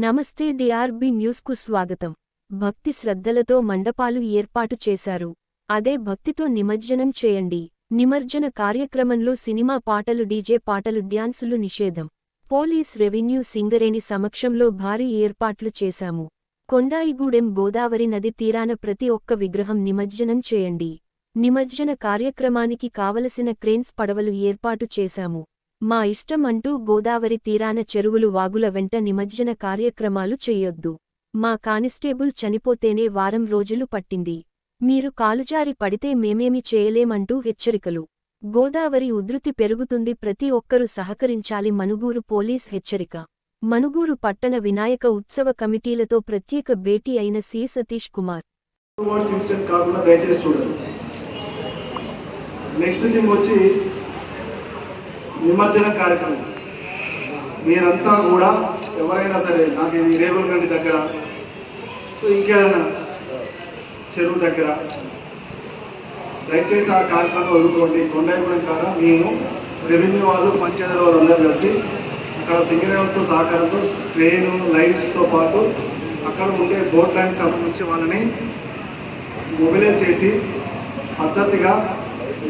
నమస్తే డిఆర్బి న్యూస్కు స్వాగతం. భక్తి శ్రద్ధలతో మండపాలు ఏర్పాటు చేశారు. అదే భక్తితో నిమజ్జనం చేయండి. నిమజ్జన కార్యక్రమంలో సినిమా పాటలు డీజే పాటలు డ్యాన్సులు నిషేధం. పోలీస్ రెవెన్యూ సింగరేణి సమక్షంలో భారీ ఏర్పాట్లు చేశాము. కొండాయిగూడెం గోదావరి నది తీరాన ప్రతి ఒక్క విగ్రహం నిమజ్జనం చేయండి. నిమజ్జన కార్యక్రమానికి కావలసిన క్రేన్స్ పడవలు ఏర్పాటు చేశాము. మా ఇష్టం అంటూ గోదావరి తీరాన చెరువులు వాగుల వెంట నిమజ్జన కార్యక్రమాలు చెయ్యొద్దు మా కానిస్టేబుల్ చనిపోతేనే వారం రోజులు పట్టింది. మీరు కాలుజారి పడితే మేమేమి చేయలేమంటూ హెచ్చరికలు. గోదావరి ఉధృతి పెరుగుతుంది. ప్రతి ఒక్కరూ సహకరించాలి. మనుగూరు పోలీస్ హెచ్చరిక. మనుగూరు పట్టణ వినాయక ఉత్సవ కమిటీలతో ప్రత్యేక భేటీ అయిన సి. సతీష్ కుమార్. నెక్స్ట్ వచ్చి నిమజ్జన కార్యక్రమం. మీరంతా కూడా ఎవరైనా సరే నాకు ఇది రేవుల గండి దగ్గర సో ఇంకేదైనా చెరువు దగ్గర దయచేసి ఆ కార్యక్రమం వదులుకోండి. కొండాయిగూడెం కాడ మేము రెవెన్యూ వాళ్ళు పంచాయతీ వాళ్ళు అందరూ కలిసి అక్కడ సింగరేవులతో సహకారంతో ట్రైన్ లైట్స్తో పాటు అక్కడ ఉండే బోర్డ్ లైన్స్ సంబంధించి వాళ్ళని మొబిలైజ్ చేసి పద్ధతిగా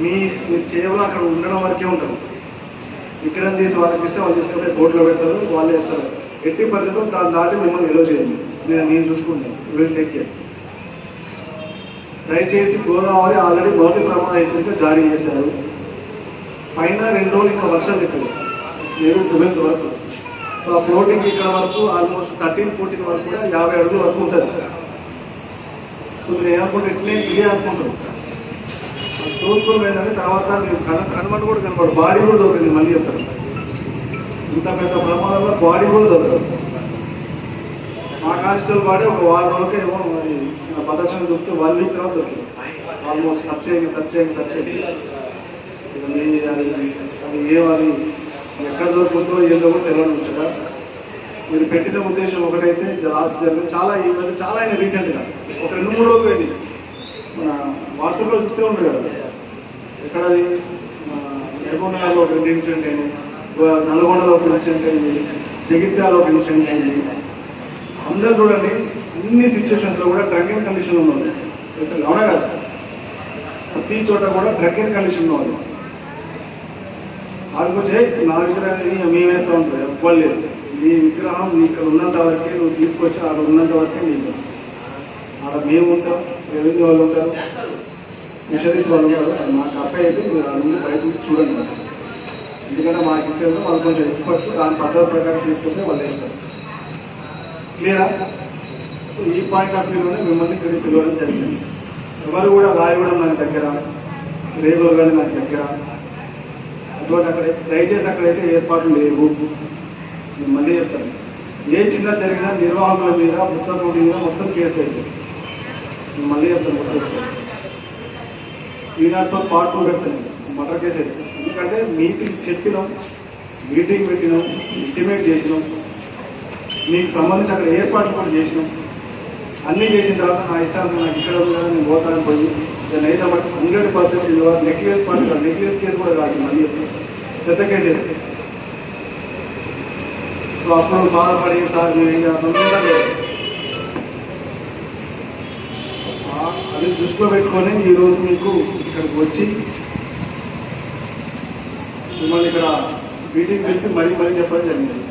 మీ మీ చేవలు అక్కడ ఉండడం వరకే ఉంటుంది. ఇక్కడ తీసి వాళ్ళకి ఇస్తే వాళ్ళు తీసుకుంటే బోట్లో పెడతారు వాళ్ళు వేస్తారు ఎట్టి పరిస్థితుల్లో దాని దాటి మిమ్మల్ని ఎలో చేయండి. నేను నేను చూసుకుంటాను. విల్ టేక్ కేర్ దయచేసి గోదావరి ఆల్రెడీ మొదటి ప్రమాద హెచ్చరిక జారీ చేశారు. పైన రెండు రోజులు ఇంకా వర్షాలు ఇక్కడ నేను ట్వెల్త్ వరకు. సో ఆ ఫ్లోటింగ్ ఇక్కడ వరకు ఆల్మోస్ట్ థర్టీన్ ఫోర్టీన్ వరకు కూడా యాభై అడుగుల వరకు ఉంటుంది. సో మీరు ఏమనుకుంటే ఇట్లే ఇదే అనుకుంటారు. చూసుకొని ఏంటంటే తర్వాత మీరు కన కూడా కనపడు బాడీ కూడా దొరికింది మళ్ళీ చెప్తాను. ఇంత పెద్ద ప్రమాదంలో బాడీ కూడా దొరకదు. మా కానిస్టేబుల్ బాడీ ఒక వారం రోజులకే ఏమో నా ప్రదర్శన దొరికితే వన్ వీక్ తర్వాత దొరికింది ఆల్మోస్ట్ సర్చ్ చేయండి సర్చ్ చేయండి సర్చ్ చేయండి ఇవన్నీ అది అది ఎక్కడ దొరుకుతుందో ఏదో కూడా తెలియదు ముచ్చట మీరు పెట్టిన ఉద్దేశం ఒకటైతే లాస్ట్ జరిగింది. చాలా ఈ మధ్య చాలా అయినా రీసెంట్గా ఒక రెండు మూడు రోజులు అయింది మన వాట్సాప్లో చూస్తూ ఉంటారు కదా. ఎక్కడ అది? ఒక ఇన్సిడెంట్ అయింది నల్గొండలో ఒక ఇన్సిడెంట్ అయింది జగిత్యాలలో ఒక ఇన్సిడెంట్ అయింది అందరూ చూడండి అన్ని సిచ్యువేషన్స్లో కూడా డ్రంకింగ్ కండిషన్లో ఉన్నారు. ఇక్కడ అవునా కదా ప్రతి చోట కూడా డ్రంకింగ్ కండిషన్లో ఉంది ఆడుకొచ్చే నా విగ్రహాన్ని మేము వేస్తూ ఉంటాం ఎవ్వరు నీ విగ్రహం నీ ఇక్కడ ఉన్నంత వరకే నువ్వు తీసుకొచ్చి అక్కడ ఉన్నంత వరకే నీకు అక్కడ మేము ఉంటాం రెవెన్యూ వాళ్ళు ఉంటారు. మిషనరీస్ వాళ్ళు ఉంటారు మాకు అబ్బాయి అయితే మీరు అందరూ ముందు బయట చూడండి. ఎందుకంటే మాకు ఇస్తే వాళ్ళు కొంచెం ఎక్స్పర్ట్స్ దాని పద్ధతి ప్రకారం తీసుకొస్తే వాళ్ళు వేస్తారు క్లియరా? సో ఈ పాయింట్ ఆఫ్ వ్యూలోనే మిమ్మల్ని ఇక్కడికి పిలవడం జరిగింది. ఎవరు కూడా రాయగూడెం నాకు దగ్గర రేగూరు కానీ నాకు దగ్గర. అటువంటి అక్కడ దయచేసి అక్కడైతే ఏర్పాట్లు లేవు. నేను మళ్ళీ చెప్తాను. ఏ చిన్న జరిగినా నిర్వాహకుల మీద ఉత్సవం మీద మొత్తం కేసు అయితే నేను మళ్ళీ చెప్తాను. మొత్తం పార్ట్ టూ పెడతాను మటర్ చేసేది ఎందుకంటే మీటింగ్ చెప్పినాం మీటింగ్ పెట్టినాం ఇంటిమేట్ చేసినాం. మీకు సంబంధించి అక్కడ ఏర్పాట్లు కూడా చేసినాం. అన్నీ చేసిన తర్వాత నా ఇష్టాన్ని నాకు ఇక్కడ ఉంది నేను పోతాను పోయి నేను అయితే but hundred percent necklace point necklace case కూడా కాదు మళ్ళీ పెద్ద కేసు సో అప్పుడు బాధపడి సార్ నేను ఏం చేస్తాను లేదు. దృష్టిలో పెట్టుకొని ఈరోజు మీకు ఇక్కడికి వచ్చి మిమ్మల్ని ఇక్కడ మీటింగ్ పిలిచి మరీ మరీ చెప్పడం జరిగింది